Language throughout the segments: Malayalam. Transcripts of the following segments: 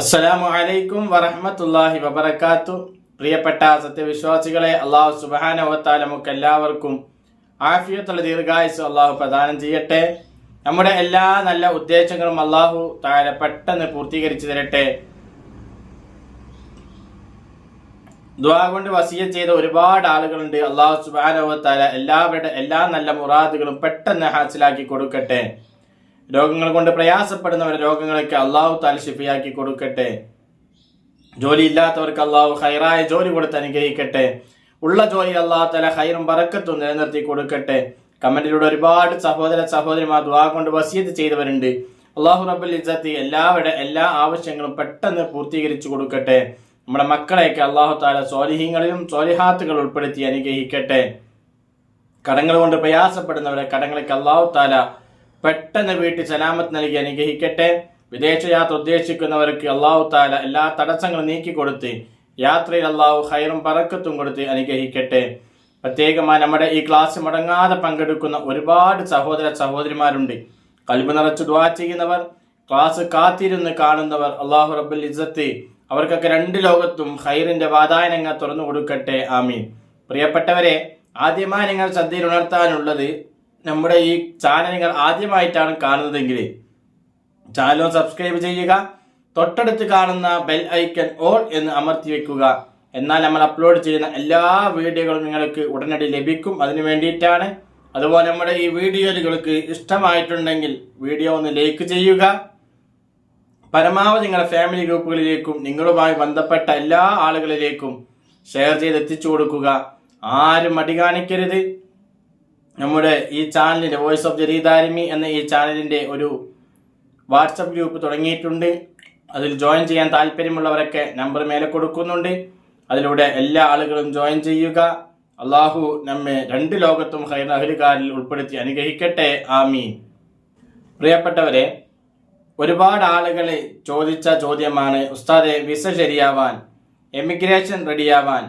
അസ്സലാമു അലൈക്കും വറഹമത്തല്ലാഹി വബർക്കാത്തു പ്രിയപ്പെട്ട സത്യവിശ്വാസികളെ അള്ളാഹു സുബാനവത്താല നമുക്ക് എല്ലാവർക്കും ആഫിയത്തുള്ള ദീർഘായുസ് അള്ളാഹു പ്രദാനം ചെയ്യട്ടെ. നമ്മുടെ എല്ലാ നല്ല ഉദ്ദേശങ്ങളും അള്ളാഹു താഴെ പെട്ടെന്ന് പൂർത്തീകരിച്ചു തരട്ടെ. ദ്വാ കൊണ്ട് വസീയ ചെയ്ത ഒരുപാട് ആളുകളുണ്ട്. അള്ളാഹു സുബാനവത്താല എല്ലാവരുടെ എല്ലാ നല്ല മുറാദുകളും പെട്ടെന്ന് ഹാസിലാക്കി കൊടുക്കട്ടെ. രോഗങ്ങൾ കൊണ്ട് പ്രയാസപ്പെടുന്നവരെ രോഗങ്ങളൊക്കെ അള്ളാഹു താൽ ഷിഫിയാക്കി കൊടുക്കട്ടെ. ജോലി ഇല്ലാത്തവർക്ക് അള്ളാഹു ഹൈറായ ജോലി കൊടുത്ത് അനുഗ്രഹിക്കട്ടെ. ഉള്ള ജോലി അള്ളാഹു തല ഹൈറും പറക്കത്തും നിലനിർത്തി കൊടുക്കട്ടെ. കമന്റിലൂടെ ഒരുപാട് സഹോദര സഹോദരിമാർ ദ്വാ കൊണ്ട് വസീത് ചെയ്തവരുണ്ട്. അള്ളാഹു റബ്ബുൽ ഇസ്സത്തി എല്ലാവരുടെ എല്ലാ ആവശ്യങ്ങളും പെട്ടെന്ന് പൂർത്തീകരിച്ചു കൊടുക്കട്ടെ. നമ്മുടെ മക്കളെയൊക്കെ അള്ളാഹു താല സ്വാലിഹീങ്ങളിലും സ്വാലിഹാത്തുകൾ ഉൾപ്പെടുത്തി അനുഗ്രഹിക്കട്ടെ. കടങ്ങൾ കൊണ്ട് പ്രയാസപ്പെടുന്നവരെ കടങ്ങളൊക്കെ അള്ളാഹു താല പെട്ടെന്ന് വീട്ടിൽ സലാമത്ത് നൽകി അനുഗ്രഹിക്കട്ടെ. വിദേശയാത്ര ഉദ്ദേശിക്കുന്നവർക്ക് അള്ളാഹു താല എല്ലാ തടസ്സങ്ങളും നീക്കിക്കൊടുത്ത് യാത്രയിൽ അള്ളാഹു ഹൈറും പറക്കത്തും കൊടുത്ത് അനുഗ്രഹിക്കട്ടെ. പ്രത്യേകമായി നമ്മുടെ ഈ ക്ലാസ് മുടങ്ങാതെ പങ്കെടുക്കുന്ന ഒരുപാട് സഹോദര സഹോദരിമാരുണ്ട്. കൽബ് നിറച്ച് ദ്വാ ചെയ്യുന്നവർ ക്ലാസ് കാത്തിരുന്ന് കാണുന്നവർ അള്ളാഹു റബ്ബുൽ ഇസ്സത്തി അവർക്കൊക്കെ രണ്ട് ലോകത്തും ഹൈറിന്റെ വാതായനങ്ങൾ തുറന്നു കൊടുക്കട്ടെ. ആമീൻ. പ്രിയപ്പെട്ടവരെ ആദ്യമായി നിങ്ങൾ ശ്രദ്ധയിൽ ഉണർത്താനുള്ളത് നമ്മുടെ ഈ ചാനൽ നിങ്ങൾ ആദ്യമായിട്ടാണ് കാണുന്നതെങ്കിൽ ചാനൽ സബ്സ്ക്രൈബ് ചെയ്യുക. തൊട്ടടുത്ത് കാണുന്ന ബെൽ ഐക്കൺ ഓൾ എന്ന് അമർത്തി വെക്കുക. എന്നാൽ നമ്മൾ അപ്ലോഡ് ചെയ്യുന്ന എല്ലാ വീഡിയോകളും നിങ്ങൾക്ക് ഉടനടി ലഭിക്കും. അതിനു വേണ്ടിയിട്ടാണ്. അതുപോലെ നമ്മുടെ ഈ വീഡിയോകൾക്ക് ഇഷ്ടമായിട്ടുണ്ടെങ്കിൽ വീഡിയോ ഒന്ന് ലൈക്ക് ചെയ്യുക. പരമാവധി നിങ്ങളുടെ ഫാമിലി ഗ്രൂപ്പുകളിലേക്കും നിങ്ങളുമായി ബന്ധപ്പെട്ട എല്ലാ ആളുകളിലേക്കും ഷെയർ ചെയ്ത് എത്തിച്ചു കൊടുക്കുക. ആരും മടി കാണിക്കരുത്. നമ്മുടെ ഈ ചാനലിന്റെ വോയിസ് ഓഫ് ജരീദാരിമി എന്ന ഈ ചാനലിന്റെ ഒരു വാട്സപ്പ് ഗ്രൂപ്പ് തുടങ്ങിയിട്ടുണ്ട്. അതിൽ ജോയിൻ ചെയ്യാൻ താല്പര്യമുള്ളവരൊക്കെ നമ്പർ മേലെ കൊടുക്കുന്നുണ്ട്. അതിലൂടെ എല്ലാ ആളുകളും ജോയിൻ ചെയ്യുക. അള്ളാഹു നമ്മെ രണ്ട് ലോകത്തും ഹൈനഹരികാരിൽ ഉൾപ്പെടുത്തി അനുഗ്രഹിക്കട്ടെ. ആമീൻ. പ്രിയപ്പെട്ടവരെ ഒരുപാട് ആളുകൾ ചോദിച്ച ചോദ്യമാണ് ഉസ്താദെ വിസ ശരിയാവാൻ എമിഗ്രേഷൻ റെഡിയാവാൻ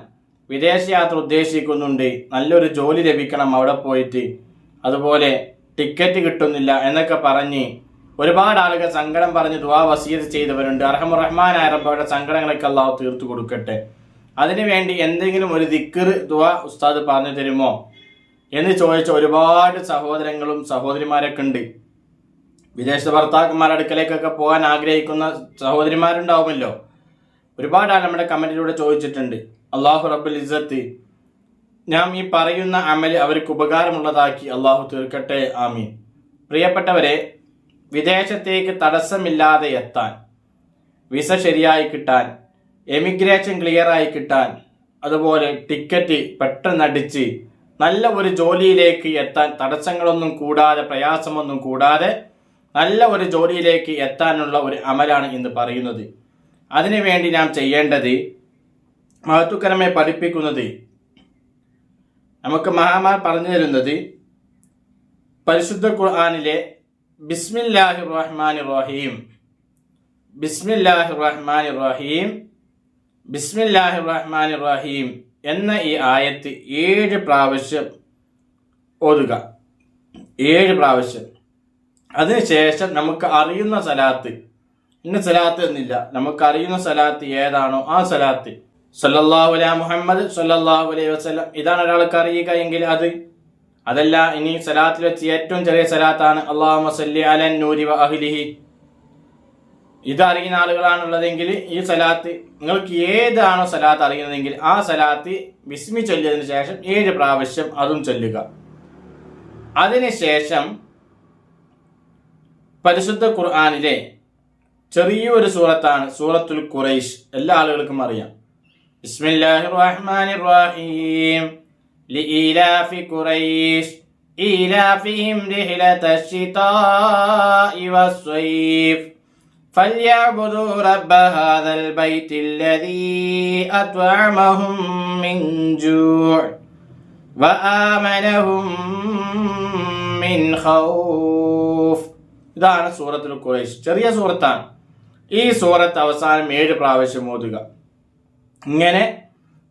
വിദേശയാത്ര ഉദ്ദേശിക്കുന്നുണ്ട്. നല്ലൊരു ജോലി ലഭിക്കണം അവിടെ പോയിട്ട്. അതുപോലെ ടിക്കറ്റ് കിട്ടുന്നില്ല എന്നൊക്കെ പറഞ്ഞ് ഒരുപാട് ആളുകൾ സങ്കടം പറഞ്ഞ് ദുവാ വസീത് ചെയ്തവരുണ്ട്. അർഹമുറഹ്മാനായ റബ്ബയുടെ സങ്കടങ്ങളൊക്കെ അള്ളാഹു തീർത്തു കൊടുക്കട്ടെ. അതിനുവേണ്ടി എന്തെങ്കിലും ഒരു ദിക്കർ ദുവാ ഉസ്താദ് പറഞ്ഞു തരുമോ? എന്ന് ചോദിച്ച ഒരുപാട് സഹോദരങ്ങളും സഹോദരിമാരൊക്കെ ഉണ്ട്. വിദേശ ഭർത്താക്കന്മാരുടെ അടുക്കലേക്കൊക്കെ പോകാൻ ആഗ്രഹിക്കുന്ന സഹോദരിമാരുണ്ടാവുമല്ലോ. ഒരുപാട് ആൾ നമ്മുടെ കമന്റിലൂടെ ചോദിച്ചിട്ടുണ്ട്. അള്ളാഹു റബ്ബുൽ ഇസ്സത്ത്. ഞാൻ ഈ പറയുന്ന അമൽ അവർക്ക് ഉപകാരമുള്ളതാക്കി അള്ളാഹു തീർക്കട്ടെ. ആമീൻ. പ്രിയപ്പെട്ടവരെ വിദേശത്തേക്ക് തടസ്സമില്ലാതെ എത്താൻ വിസ ശരിയായി കിട്ടാൻ എമിഗ്രേഷൻ ക്ലിയറായി കിട്ടാൻ അതുപോലെ ടിക്കറ്റ് പെട്ടെന്നടിച്ച് നല്ല ഒരു ജോലിയിലേക്ക് എത്താൻ തടസ്സങ്ങളൊന്നും കൂടാതെ പ്രയാസമൊന്നും കൂടാതെ നല്ല ഒരു ജോലിയിലേക്ക് എത്താനുള്ള ഒരു അമലാണ് ഇന്ന് പറയുന്നത്. അതിനുവേണ്ടി നാം ചെയ്യേണ്ടത് മഹത്തുക്കരമെ പഠിപ്പിക്കുന്നത് നമുക്ക് മഹാമാർ പറഞ്ഞു തരുന്നത് പരിശുദ്ധ ഖുർആാനിലെ ബിസ്മില്ലാഹി റഹ്മാൻ റഹീം ബിസ്മില്ലാഹി റഹ്മാൻ റഹീം ബിസ്മില്ലാഹി റഹ്മാൻ റഹീം എന്ന ഈ ആയത്ത് ഏഴ് പ്രാവശ്യം ഓതുക. ഏഴ് പ്രാവശ്യം. അതിനുശേഷം നമുക്ക് അറിയുന്ന സലാത്ത്. ഇന്ന സലാത്ത് എന്നില്ല. നമുക്ക് അറിയുന്ന സലാത്ത് ഏതാണോ ആ സലാത്ത്. സല്ലല്ലാഹു മുഹമ്മദ് സല്ലല്ലാഹു അലൈഹി വസല്ലം. ഇതാണ് ഒരാൾക്ക് അറിയുക എങ്കിൽ അത്. അതല്ല ഇനി സലാത്തിൽ വെച്ച് ഏറ്റവും ചെറിയ സലാത്താണ്. അള്ളാഹു സല്ലി അലൻ നൂരി വ ഇത് അറിയുന്ന ആളുകളാണുള്ളതെങ്കിൽ ഈ സലാത്ത് നിങ്ങൾക്ക് ഏതാണോ സലാത്ത് അറിയുന്നതെങ്കിൽ ആ സലാത്ത് വിസ്മി ചൊല്ലിയതിന് ശേഷം ഏഴ് പ്രാവശ്യം അതും ചൊല്ലുക. അതിനുശേഷം പരിശുദ്ധ ഖുർആാനിലെ ചെറിയൊരു സൂറത്താണ് സൂറത്തുൽ ഖുറൈഷ് എല്ലാ ആളുകൾക്കും അറിയാം. ബിസ്മില്ലാഹിർ റഹ്മാനിർ റഹീം لإيلاف قريش إيلافهم رحلة الشتاء والصيف فليعبدوا رب هذا البيت الذي أطعمهم من جوع وآمنهم من خوف ഇതാണ് സൂറത്തുൽ ഖുറൈശ് ചെറിയ സൂറത്താണ് ഈ സൂറത്ത് അവസാനം ഏഴ് പ്രാവശ്യം ഓതുക ഇങ്ങനെ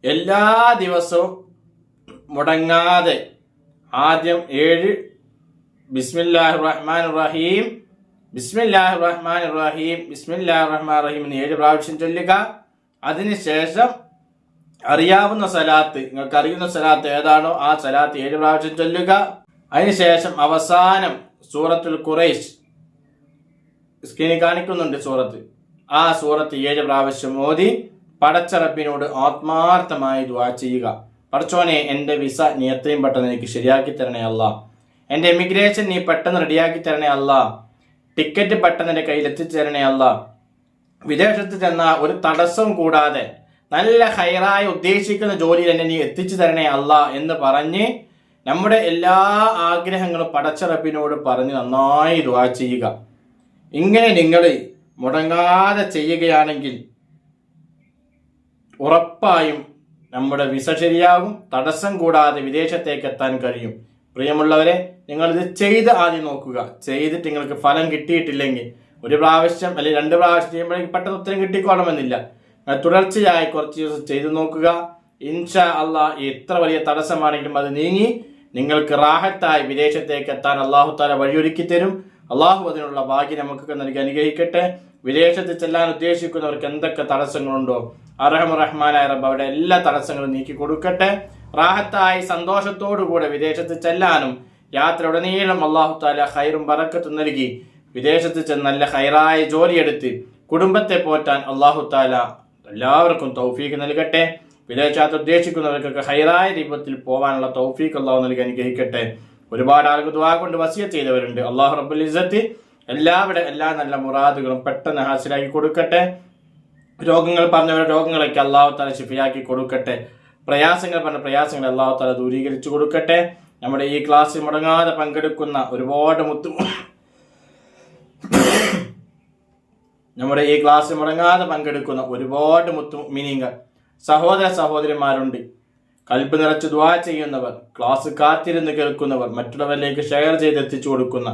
എല്ലാ ദിവസവും മുടങ്ങാതെ ആദ്യം ഏഴ് ബിസ്മില്ലാഹി റഹ്മാൻ റഹീം ബിസ്മില്ലാഹി റഹ്മാൻ റഹീം ബിസ്മില്ലാഹി റഹ്മാൻ റഹീം എന്ന് ഏഴ് പ്രാവശ്യം ചൊല്ലുക. അതിനുശേഷം അറിയാവുന്ന സലാത്ത് നിങ്ങൾക്ക് അറിയുന്ന സലാത്ത് ഏതാണോ ആ സലാത്ത് ഏഴ് പ്രാവശ്യം ചൊല്ലുക. അതിനുശേഷം അവസാനം സൂറത്തുൽ ഖുറൈഷ് സ്ക്രീനിൽ കാണിക്കുന്നുണ്ട് സൂറത്ത്. ആ സൂറത്ത് ഏഴ് പ്രാവശ്യം ഓതി. പടച്ചറപ്പിനോട് ആത്മാർത്ഥമായി ദുആ ചെയ്യുക. പടച്ചോനെ എന്റെ വിസ നീ എത്രയും പെട്ടെന്ന് എനിക്ക് ശരിയാക്കി തരണേ അല്ല. എന്റെ എമിഗ്രേഷൻ നീ പെട്ടെന്ന് റെഡിയാക്കി തരണേ അല്ല. ടിക്കറ്റ് പെട്ടെന്ന് എന്റെ കയ്യിൽ എത്തിച്ചു തരണേ അല്ല. വിദേശത്ത് ചെന്ന ഒരു തടസ്സവും കൂടാതെ നല്ല ഹൈറായി ഉദ്ദേശിക്കുന്ന ജോലിയിൽ എന്നെ നീ എത്തിച്ചു തരണേ അല്ല എന്ന് പറഞ്ഞ് നമ്മുടെ എല്ലാ ആഗ്രഹങ്ങളും പടച്ചറപ്പിനോട് പറഞ്ഞ് നന്നായി ദുആ ചെയ്യുക. ഇങ്ങനെ നിങ്ങൾ മുടങ്ങാതെ ചെയ്യുകയാണെങ്കിൽ ഉറപ്പായും നമ്മുടെ വിസ ശരിയാകും. തടസ്സം കൂടാതെ വിദേശത്തേക്ക് എത്താൻ കഴിയും. പ്രിയമുള്ളവരെ നിങ്ങൾ ഇത് ചെയ്ത് ആദ്യം നോക്കുക. ചെയ്തിട്ട് നിങ്ങൾക്ക് ഫലം കിട്ടിയിട്ടില്ലെങ്കിൽ ഒരു പ്രാവശ്യം അല്ലെങ്കിൽ രണ്ട് പ്രാവശ്യം ചെയ്യുമ്പോഴേക്കും പെട്ടെന്ന് ഉത്തരം കിട്ടിക്കോണമെന്നില്ല. തുടർച്ചയായി കുറച്ച് ദിവസം ചെയ്തു നോക്കുക. ഇൻഷാ അള്ളാഹ് എത്ര വലിയ തടസ്സമാണെങ്കിലും അത് നീങ്ങി നിങ്ങൾക്ക് റാഹത്തായി വിദേശത്തേക്ക് എത്താൻ അള്ളാഹു താല വഴിയൊരുക്കി തരും. അള്ളാഹു അതിനുള്ള ഭാഗ്യം നമുക്കൊക്കെ നൽകി അനുഗ്രഹിക്കട്ടെ. വിദേശത്ത് ചെല്ലാൻ ഉദ്ദേശിക്കുന്നവർക്ക് എന്തൊക്കെ തടസ്സങ്ങളുണ്ടോ? അറഹം റഹ്മാനായ റബ്ബ് അവിടെ എല്ലാ തടസ്സങ്ങളും നീക്കി കൊടുക്കട്ടെ. റാഹത്തായി സന്തോഷത്തോടുകൂടെ വിദേശത്ത് ചെല്ലാനും യാത്ര ഉടനീളം അള്ളാഹു താല ഹൈറും ബറക്കത്തും നൽകി. വിദേശത്ത് ചെന്ന് നല്ല ഹൈറായ ജോലിയെടുത്ത് കുടുംബത്തെ പോറ്റാൻ അള്ളാഹു താല എല്ലാവർക്കും തൗഫീഖ് നൽകട്ടെ. വിദേശത്ത് ഉദ്ദേശിക്കുന്നവർക്കൊക്കെ ഹൈറായ രൂപത്തിൽ പോകാനുള്ള തൗഫീഖ് അള്ളാഹു നൽകി അനുഗ്രഹിക്കട്ടെ. ഒരുപാട് ആളുകൾ ദുആ കൊണ്ട് വസിയ ചെയ്തവരുണ്ട്. അള്ളാഹു റബ്ബുൽ ഇസ്സത്ത് എല്ലാവിടെ എല്ലാ നല്ല മുറാദുകളും പെട്ടെന്ന് ഹാസിലാക്കി കൊടുക്കട്ടെ. രോഗങ്ങൾ പറഞ്ഞവരുടെ രോഗങ്ങളൊക്കെ അള്ളാഹു താല ശിഫിയാക്കി കൊടുക്കട്ടെ. പ്രയാസങ്ങൾ പറഞ്ഞ പ്രയാസങ്ങൾ അള്ളാഹു താല ദൂരീകരിച്ചു കൊടുക്കട്ടെ. നമ്മുടെ ഈ ക്ലാസ്സിൽ മുടങ്ങാതെ പങ്കെടുക്കുന്ന ഒരുപാട് മുത്തു നമ്മുടെ ഈ ക്ലാസ്സിൽ മുടങ്ങാതെ പങ്കെടുക്കുന്ന ഒരുപാട് മുത്തു മിനിങ്ങൾ സഹോദര സഹോദരിമാരുണ്ട്. കൽപ്പ് നിറച്ച് ദ്വാ ചെയ്യുന്നവർ ക്ലാസ് കാത്തിരുന്ന് കേൾക്കുന്നവർ മറ്റുള്ളവരിലേക്ക് ഷെയർ ചെയ്ത് എത്തിച്ചു കൊടുക്കുന്ന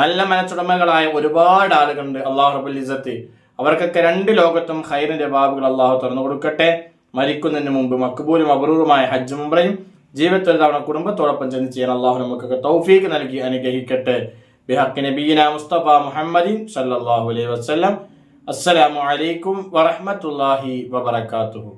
നല്ല മനസ്സുടമകളായ ഒരുപാട് ആളുകളുണ്ട് അള്ളാഹു റബുൽ ഇസത്ത് അവർക്കൊക്കെ രണ്ട് ലോകത്തും ഹൈറിന്റെ ബാബുകൾ അള്ളാഹു തുറന്നു കൊടുക്കട്ടെ. മരിക്കുന്നതിന് മുമ്പ് മക്ബൂലും അബ്രൂറുമായ ഹജ്ജ് മുംബ്രയും ജീവിതത്തിൽ തവണ കുടുംബത്തോടൊപ്പം ചെന്ന് ചെയ്യാൻ അള്ളാഹു നമുക്കൊക്കെ തൗഫീക്ക് നൽകി അനുഗ്രഹിക്കട്ടെ. ബിഹക്ക് നബീന മുസ്തഫ മുഹമ്മദിൻ സല്ലാഹു അലൈഹി വസല്ലം. അസ്സലാമു അലൈക്കും വറഹ്മത്തുള്ളാഹി വബറകാതുഹു.